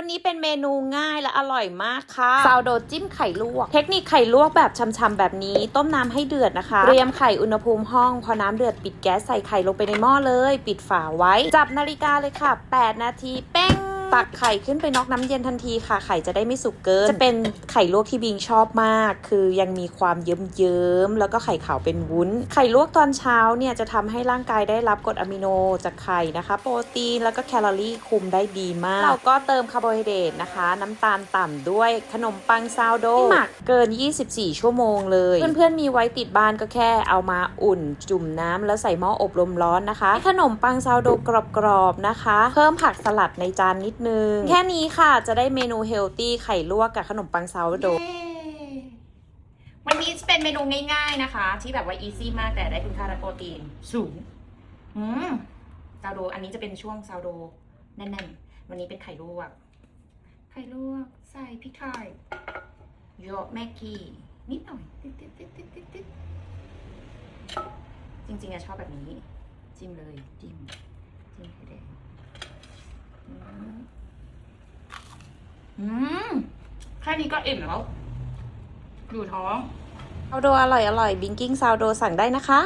วันนี้เป็นเมนูง่ายและอร่อยมากค่ะซาวโดจิ้มไข่ลวก เทคนิคไข่ลวกแบบชำๆแบบนี้ ต้มน้ำให้เดือดนะคะ เตรียมไข่อุณหภูมิห้อง พอน้ำเดือดปิดแก๊สใส่ไข่ลงไปในหม้อเลย ปิดฝาไว้ จับนาฬิกาเลยค่ะ 8 นาทีเป้ง ตักไข่ขึ้นไปนอกน้ำเย็นทันทีค่ะ ไข่จะได้ไม่สุกเกิน จะเป็นไข่ลวกที่บิงชอบมาก คือยังมีความเยิ้มๆแล้วก็ไข่ขาวเป็นวุ้น ไข่ลวกตอนเช้าเนี่ยจะทำให้ร่างกายได้รับกรดอะมิโนจากไข่นะคะ โปรตีนแล้วก็แคลอรี่คุมได้ดีมาก เราก็เติมคาร์โบไฮเดรตนะคะ น้ำตาลต่ำด้วยขนมปังซาวโดที่หมักเกิน 24 ชั่วโมงเลย เพื่อนๆมีไว้ติดบ้านก็แค่เอามาอุ่นจุ่มน้ำแล้วใส่หม้ออบลมร้อนนะคะให้ขนมปังซาวโดกรอบๆนะคะ เพิ่มผักสลัดในจานนิดนึง แค่นี้ค่ะจะได้เมนูเฮลตี้ไข่ลวกกับขนมปังซาวโดเย้วันนี้จะเป็นเมนูง่ายๆนะคะ ที่แบบว่าอีซี่มากแต่ได้คุณค่าและโปรตีนสูงอืมซาวโดอันนี้จะเป็นช่วงซาวโดแน่นๆ วันนี้เป็นไข่ลวก ไข่ลวกใส่พริกไทยโยกแม็กกี้นิดหน่อยติดติดติดติดติดติดจริงๆอะชอบแบบนี้ จิ้มเลย จิ้ม จิ้มไข่แดงอืม อืมแค่นี้ก็อิ่มแล้ว อยู่ท้อง ซาวโดอร่อยอร่อยบิงกิ้งซาวโดสั่งได้นะคะ